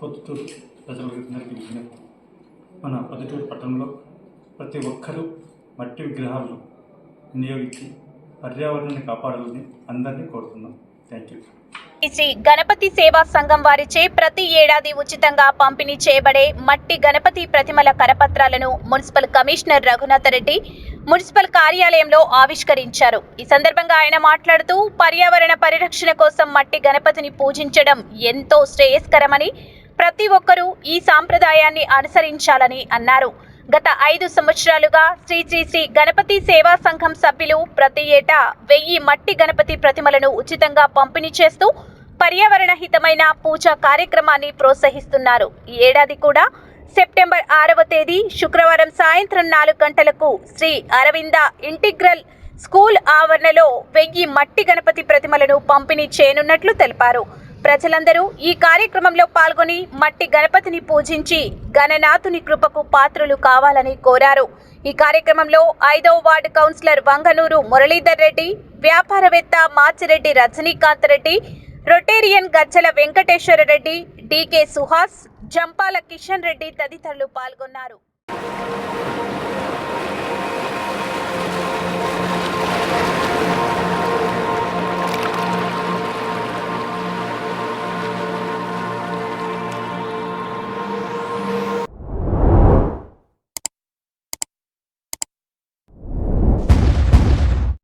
పొద్దుటూరు ప్రజలందరికీ విజ్ఞప్తి. మన పొద్దుటూరు పట్టణంలో ప్రతి ఒక్కరూ మట్టి విగ్రహాలను వినియోగించి పర్యావరణాన్ని కాపాడాలని అందరినీ కోరుతున్నాం. Thank you. శ్రీ గణపతి సేవా సంఘం వారిచే ప్రతి ఏడాది ఉచితంగా పంపిణీ చేయబడే మట్టి గణపతి ప్రతిమల కరపత్రాలను municipal commissioner Raghunatha Reddy municipal కార్యాలయంలో ఆవిష్కరించారు. ఈ సందర్భంగా ఆయన మాట్లాడుతూ పర్యావరణ పరిరక్షణ కోసం మట్టి గణపతిని పూజించడం ఎంతో శ్రేయస్కరమని ప్రతి ఒక్కరూ ఈ సాంప్రదాయాన్ని అనుసరించాలని అన్నారు. గత ఐదు సంవత్సరాలుగా శ్రీ శ్రీ శ్రీ గణపతి సేవా సంఘం సభ్యులు ప్రతి ఏటా వెయ్యి మట్టి గణపతి ప్రతిమలను ఉచితంగా పంపిణీ చేస్తూ పర్యావరణ హితమైన పూజా కార్యక్రమాన్ని ప్రోత్సహిస్తున్నారు. ఈ ఏడాది కూడా సెప్టెంబర్ ఆరవ తేదీ శుక్రవారం సాయంత్రం నాలుగు గంటలకు శ్రీ అరవింద ఇంటిగ్రల్ స్కూల్ ఆవరణలో వెయ్యి మట్టి గణపతి ప్రతిమలను పంపిణీ చేయనున్నట్లు తెలిపారు. ప్రజలందరూ ఈ కార్యక్రమంలో పాల్గొని మట్టి గణపతిని పూజించి గణనాథుని కృపకు పాత్రులు కావాలని కోరారు. ఈ కార్యక్రమంలో ఐదవ వార్డు కౌన్సిలర్ వంగనూరు మురళీధర్ రెడ్డి వ్యాపారవేత్త Machireddy Rajinikanth Reddy Rotarian Gajjala Venkateswara Reddy D K Suhas Jampala Kishan Reddy తదితరులు పాల్గొన్నారు.